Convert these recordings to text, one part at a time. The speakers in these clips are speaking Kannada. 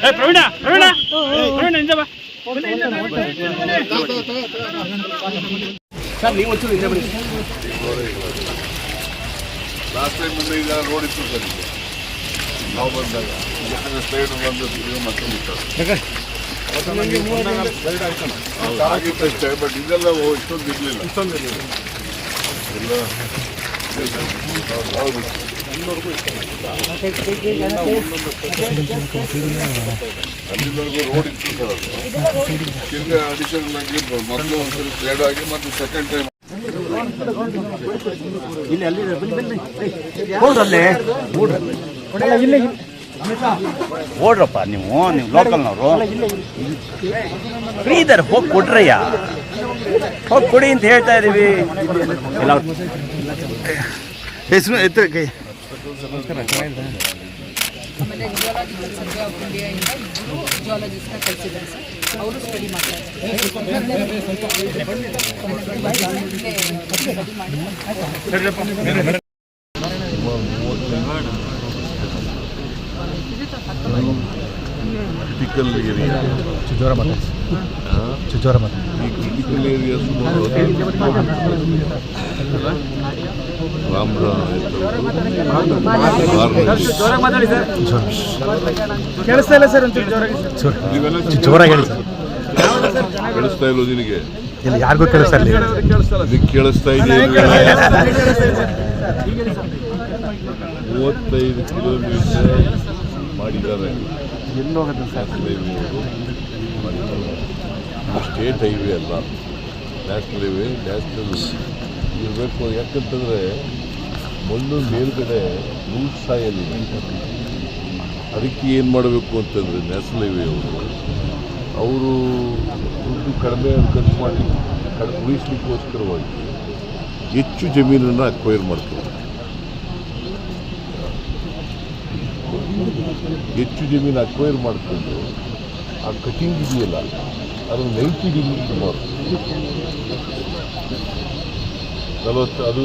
ಏ ಪ್ರವೀಣ ಪ್ರವೀಣ ಪ್ರವೀಣ ಹಿಂದೆ ಬಾ. ಸರ್ ನೀವು ಒಂಚೂರು ಹಿಂದೆ ಬನ್ನಿ. ಲಾಸ್ಟ್ ಟೈಮ್ ಬಂದ ಈಗ ರೋಡ್ ಇತ್ತು ಸರ್ ನಾವು ಬಂದಾಗ. ಯಾಕಂದ್ರೆ ಸೈಡ್ ಬಂದು ಇದು ಮತ್ತೆ ಬಟ್ ಇದೆಲ್ಲ ಓ- ಇಷ್ಟೊಂದು ಇರಲಿಲ್ಲ. ಎಲ್ಲ ಹೌದು ಅಲ್ಲಿವರೆಗೂ ರೋಡ್ ಇತ್ತು ಸರ್ ಅದು ತಿರ್ಗಾ ಅಡಿಷನಲ್ ಆಗಿ ಮೊದಲು ಒಂದ್ಸರಿ ಸೈಡ್ ಆಗಿ ಮತ್ತೆ ಸೆಕೆಂಡ್ ಟೈಮ್ ಓಡ್ರಪ್ಪ ನೀವು ನೀವು ಲೋಕಲ್ನವರು. ಫ್ರೀ ಇದ್ದಾರೆ ಹೋಗಿ ಕೊಡ್ರಯ್ಯ. ಹೋಗಿ ಕೊಡಿ ಅಂತ ಹೇಳ್ತಾ ಇದೀವಿ. ಹೆಸರು ಎತ್ತರ ಕೈ ಆಮೇಲೆ ಜಿಯಾಲಜಿಕಲ್ ಸರ್ ಅವರು ಸ್ಟಡಿ ಮಾಡ್ತಾರೆ ಕ್ರಿಟಿಕಲ್ ಏರಿಯಾ ಈ ಕ್ರಿಟಿಕಲ್ ಏರಿಯಾ ಸುಮಾರು ಕೇಳಿಸ್ತಾ ಇಲ್ಲ ನಿನಗೆ? ಇಲ್ಲಿ ಯಾರಿಗೂ ಕೇಳಿಸ್ತಾ ಇಲ್ಲ. ಕೇಳಿಸ್ತಾ ಇದೆ ಮೂವತ್ತೈದು ಕಿಲೋಮೀಟರ್ ಮಾಡಿದ್ದಾರೆ. ಸ್ಟೇಟ್ ಹೈವೇ ಅಲ್ಲ ನ್ಯಾಷನಲ್ ಹೈವೇ ನ್ಯಾಷನಲ್ ಇರಬೇಕು, ಯಾಕಂತಂದರೆ ಮಣ್ಣು ಮೇಲ್ಗಡೆ ಇದೆ ಅದಕ್ಕೆ ಏನು ಮಾಡಬೇಕು ಅಂತಂದರೆ ನ್ಯಾಷನಲ್ ಹೈವೇ ಅವರು ಅವರು ದುಡ್ಡು ಕಡಿಮೆ ಖರ್ಚು ಮಾಡಿ ಕಡಿಮೆ ಉಳಿಸ್ಲಿಕ್ಕೋಸ್ಕರವಾಗಿ ಹೆಚ್ಚು ಜಮೀನನ್ನು ಅಕ್ವೈರ್ ಮಾಡ್ತಾರೆ. ಹೆಚ್ಚು ಜಮೀನು ಅಕ್ವೈರ್ ಮಾಡಿಕೊಂಡು ಆ ಕಟಿಂಗ್ ಇದೆಯಲ್ಲ ಅದು ನೈಂಟಿ ಡಿಗ್ರಿ ಸುಮಾರು ನಲವತ್ತು, ಅದು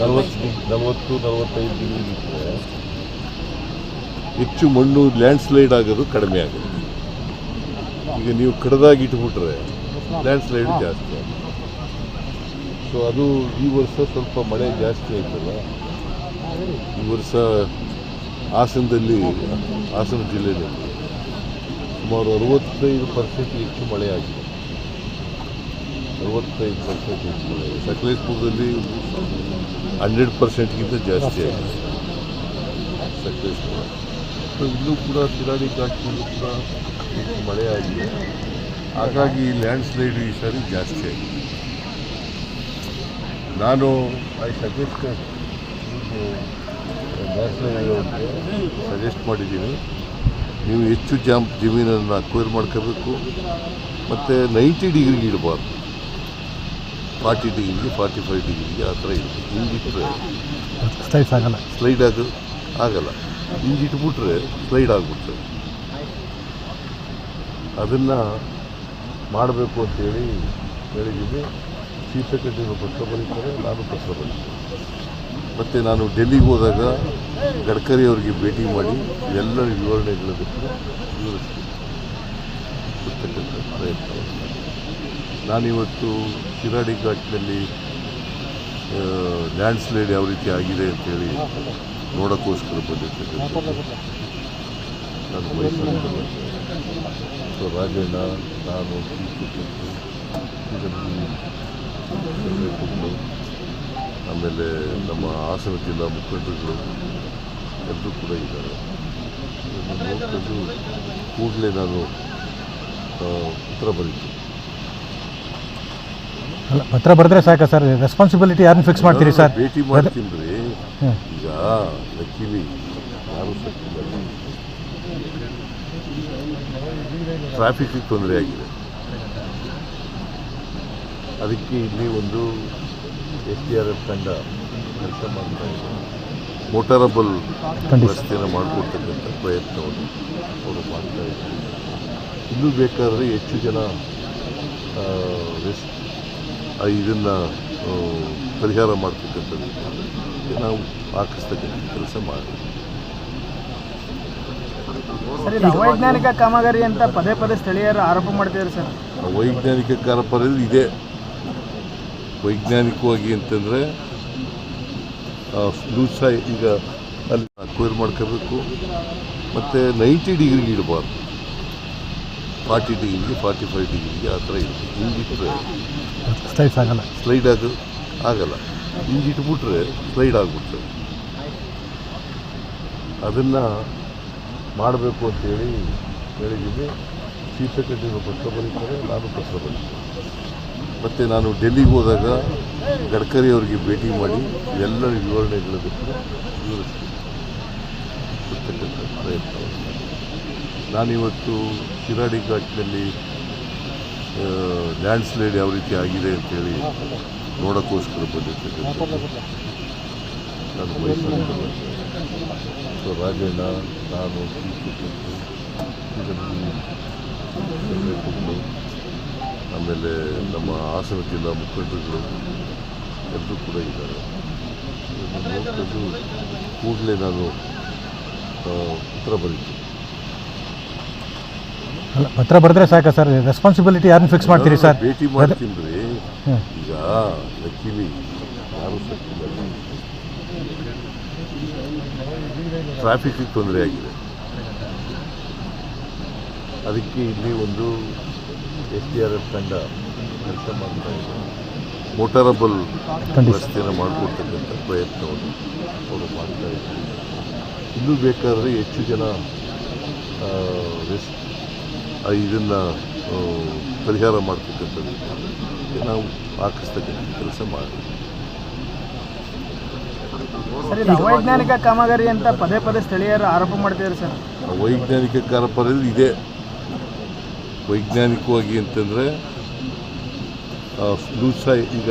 ನಲವತ್ತು ನಲವತ್ತು, ನಲವತ್ತೈದು ಡಿಗ್ರಿ ಇದ್ದರೆ ಹೆಚ್ಚು ಮಣ್ಣು ಲ್ಯಾಂಡ್ ಸ್ಲೈಡ್ ಆಗೋದು ಕಡಿಮೆ ಆಗುತ್ತೆ. ಈಗ ನೀವು ಕಡ್ದಾಗಿ ಇಟ್ಬಿಟ್ರೆ ಲ್ಯಾಂಡ್ ಸ್ಲೈಡ್ ಜಾಸ್ತಿ ಆಗುತ್ತೆ. ಸೊ ಅದು ಈ ವರ್ಷ ಸ್ವಲ್ಪ ಮಳೆ ಜಾಸ್ತಿ ಆಯ್ತಲ್ಲ? ಈ ವರ್ಷ ಹಾಸನದಲ್ಲಿ, ಹಾಸನ ಜಿಲ್ಲೆಯಲ್ಲಿ ಸುಮಾರು ಅರವತ್ತೈದು ಪರ್ಸೆಂಟ್ ಹೆಚ್ಚು ಮಳೆಯಾಗಿದೆ. ಅರವತ್ತೈದು ಪರ್ಸೆಂಟ್ ಹೆಚ್ಚು ಮಳೆ. ಸಕಲೇಶ್ಪುರದಲ್ಲಿ ಹಂಡ್ರೆಡ್ ಪರ್ಸೆಂಟ್ಗಿಂತ ಜಾಸ್ತಿ ಆಗಿದೆ. ಸಕಲೇಶ್ಪುರ. ಸೊ ಕೂಡ ಶಿರಾಡಿ ಘಾಟ್ನಲ್ಲೂ ಕೂಡ ಹೆಚ್ಚು ಮಳೆ ಹಾಗಾಗಿ ಲ್ಯಾಂಡ್ ಸ್ಲೈಡ್ ಈ ಸಾರಿ ಜಾಸ್ತಿ ಆಗಿದೆ. ನಾನು ಐ ಹೈವೇಗೆ ಸಜೆಸ್ಟ್ ಮಾಡಿದ್ದೀನಿ. ನೀವು ಹೆಚ್ಚು ಜಾಮ್ ಜಮೀನನ್ನು ಅಕ್ವೈರ್ ಮಾಡ್ಕೋಬೇಕು. ಮತ್ತು ನೈಂಟಿ ಡಿಗ್ರಿಗೆ ಇಡಬಾರ್ದು. ಫಾರ್ಟಿ ಡಿಗ್ರಿಗೆ ಫಾರ್ಟಿ ಫೈವ್ ಡಿಗ್ರಿಗೆ ಆ ಥರ ಇರುತ್ತೆ ಹಿಂಗಿಟ್ರೆ ಸ್ಲೈಡ್ ಆಗಲ್ಲ ಸ್ಲೈಡ್ ಆಗ ಆಗಲ್ಲ. ಹಿಂಗಿಟ್ಬಿಟ್ರೆ ಸ್ಲೈಡ್ ಆಗಿಬಿಡ್ತದೆ. ಅದನ್ನು ಮಾಡಬೇಕು ಅಂತೇಳಿ ಹೇಳಿದ್ದೀನಿ. ಚೀಫ್ ಸೆಕ್ರೆಟರಿನೂ ಪತ್ರ ಬರೀತಾರೆ ನಾನು ಪತ್ರ ಬರೀತೀನಿ ಮತ್ತು ನಾನು ಡೆಲ್ಲಿಗೆ ಹೋದಾಗ ಗಡ್ಕರಿ ಅವರಿಗೆ ಭೇಟಿ ಮಾಡಿ ಎಲ್ಲ ವಿವರಣೆಗಳ ವಿವರಿಸ್ತೀನಿ ಕೊಡ್ತಕ್ಕಂಥ ಪ್ರಯತ್ನ ನಾನಿವತ್ತು ಶಿರಾಡಿ ಘಾಟ್ನಲ್ಲಿ ಲ್ಯಾಂಡ್ ಸ್ಲೈಡ್ ಯಾವ ರೀತಿ ಆಗಿದೆ ಅಂತೇಳಿ ನೋಡೋಕ್ಕೋಸ್ಕರ ಬಂದಿರ್ತಕ್ಕಂಥ ನಾನು ಮೈಸೂರು ಸೊ, ರಾಜಣ್ಣ, ನಾನು ಆಮೇಲೆ ನಮ್ಮ ಹಾಸನ ಜಿಲ್ಲಾ ಮುಖಂಡರುಗಳು ಎಲ್ಲರೂ ಕೂಡ ಇದ್ದಾರೆ. ನೋಡ್ಕೊಂಡು ಕೂಡಲೇ ನಾನು ಉತ್ತರ ಬರೀತೀನಿ ಅಲ್ಲ ಪತ್ರ ಬರೆದ್ರೆ ಸಾಕ ಸರ್ ರೆಸ್ಪಾನ್ಸಿಬಿಲಿಟಿ ಯಾರನ್ನ ಫಿಕ್ಸ್ ಮಾಡ್ತೀರಿ ಸರ್? ಭೇಟಿ ಮಾಡ್ತೀನಿ ರೀ. ಈಗ ಲಕ್ಕಿಲಿ ಯಾರು ಸಕ್ಕಿಲ್ಲ ಟ್ರಾಫಿಕ್ಗೆ ತೊಂದರೆ ಆಗಿದೆ. ಅದಕ್ಕೆ ಇಲ್ಲಿ ಒಂದು ಎಸ್ ಡಿ ಆರ್ ಎಫ್ ತಂಡ ಕೆಲಸ ಮಾಡ್ತಾ ಇದೆ. ಮೋಟಾರಬಲ್ ವ್ಯವಸ್ಥೆಯನ್ನು ರಸ್ತೆಯನ್ನು ಮಾಡಿಕೊಡ್ತಕ್ಕಂಥ ಪ್ರಯತ್ನವನ್ನು ಅವರು ಮಾಡ್ತಾ ಇದ್ದಾರೆ. ಇನ್ನೂ ಬೇಕಾದರೆ ಹೆಚ್ಚು ಜನ ಇದನ್ನು ಪರಿಹಾರ ಮಾಡ್ತಕ್ಕಂಥದ್ದು ನಾವು ಹಾಕಿಸ್ತಕ್ಕಂಥ ಕೆಲಸ ಮಾಡಿ. ವೈಜ್ಞಾನಿಕ ಅವೈಜ್ಞಾನಿಕ ಕಾಮಗಾರಿ ಅಂತ ಪದೇ ಪದೇ ಸ್ಥಳೀಯರು ಆರೋಪ ಮಾಡ್ತಿದ್ದಾರೆ ಸರ್. ವೈಜ್ಞಾನಿಕ ಕಾರ್ಯಪರದಲ್ಲಿ ಇದೆ. ವೈಜ್ಞಾನಿಕವಾಗಿ ಅಂತಂದರೆ ಲೂಸ ಈಗ ಅಲ್ಲಿ ಕ್ವೇರ್ ಮಾಡ್ಕೋಬೇಕು. ಮತ್ತು ನೈಂಟಿ ಡಿಗ್ರಿಗೆ ಇಡಬಾರ್ದು ಫಾರ್ಟಿ ಡಿಗ್ರಿಗೆ ಫಾರ್ಟಿ ಫೈವ್ ಡಿಗ್ರಿಗೆ ಆ ಥರ ಇರುತ್ತೆ. ಹಿಂಗಿಟ್ರೆ ಸ್ಲೈಡ್ ಆಗಲ್ಲ. ಸ್ಲೈಡ್ ಆಗ ಆಗಲ್ಲ. ಹಿಂಗಿಟ್ಬಿಟ್ರೆ ಸ್ಲೈಡ್ ಆಗಿಬಿಡ್ತದೆ. ಅದನ್ನು ಮಾಡಬೇಕು ಅಂತೇಳಿ ಹೇಳಿದ್ದೀನಿ. ಚೀಫ್ ಸೆಕ್ರೆಟರಿಗೂ ಪತ್ರ ಬರೀತಾರೆ ನಾನು ಪತ್ರ ಬರೀತೀನಿ ಮತ್ತು ನಾನು ಡೆಲ್ಲಿಗೆ ಹೋದಾಗ ಗಡ್ಕರಿ ಅವರಿಗೆ ಭೇಟಿ ಮಾಡಿ ಎಲ್ಲ ವಿವರಣೆಗಳ ಬಗ್ಗೆ ವಿವರಿಸ್ತೀನಿ ಕೊಡ್ತಕ್ಕಂಥ ಪ್ರಯತ್ನ. ನಾನಿವತ್ತು ಶಿರಾಡಿ ಘಾಟ್ನಲ್ಲಿ ಲ್ಯಾಂಡ್ ಸ್ಲೈಡ್ ಯಾವ ರೀತಿ ಆಗಿದೆ ಅಂತೇಳಿ ನೋಡೋಕ್ಕೋಸ್ಕರ ಬಂದಿರ್ತಕ್ಕಂಥ ನಾನು ಸೊ, ರಾಜಣ್ಣ, ನಾನು ಸೆಕ್ರೆಟರಿಗಳು ಆಮೇಲೆ ನಮ್ಮ ಹಾಸನ ಜಿಲ್ಲಾ ಮುಖಂಡರುಗಳು ಎಲ್ಲರೂ ಕೂಡ ಇದ್ದಾರೆ. ಕೂಡಲೇ ನಾನು ಪತ್ರ ಉತ್ತರ ಬರೀತೀನಿ. ಅಲ್ಲ ಪತ್ರ ಬರೆದ್ರೆ ಸಾಕ ಸರ್? ರೆಸ್ಪಾನ್ಸಿಬಿಲಿಟಿ ಯಾರನ್ನ ಫಿಕ್ಸ್ ಮಾಡ್ತೀರಿ ಸರ್? ಭೇಟಿ ಮಾಡ್ತೀನಿ ರೀ. ಈಗ ಲಕ್ಕಿಲಿ ಯಾರು ಟ್ರಾಫಿಕ್ಗೆ ತೊಂದರೆ ಆಗಿದೆ. ಅದಕ್ಕೆ ಇಲ್ಲಿ ಒಂದು ಎಸ್ ಡಿ ಆರ್ ಎಫ್ ತಂಡ ಕೆಲಸ ಮಾಡ್ತಾ ಇದೆ. ಮೋಟಾರಬಲ್. ರಸ್ತೆಯನ್ನು ಮಾಡಿಕೊಡ್ತಕ್ಕಂಥ ಪ್ರಯತ್ನವನ್ನು ಅವರು ಮಾಡ್ತಾ ಇದ್ದಾರೆ. ಇನ್ನೂ ಬೇಕಾದರೆ ಹೆಚ್ಚು ಜನ ಇದನ್ನು ಪರಿಹಾರ ಮಾಡ್ತಕ್ಕಂಥದ್ದು ನಾವು ಆಕರ್ಷಿಸ್ತಕ್ಕಂಥ ಕೆಲಸ ಮಾಡಿ ಸರ್ ಇದು ಅವೈಜ್ಞಾನಿಕ ಕಾಮಗಾರಿ ಅಂತ ಪದೇ ಪದೇ ಸ್ಥಳೀಯರು ಆರೋಪ ಮಾಡ್ತಿದ್ದಾರೆ ಸರ್. ವೈಜ್ಞಾನಿಕ ಕಾರ್ಯಪರದಲ್ಲಿ ಇದೆ. ವೈಜ್ಞಾನಿಕವಾಗಿ ಅಂತಂದರೆ ಲೂಸ ಈಗ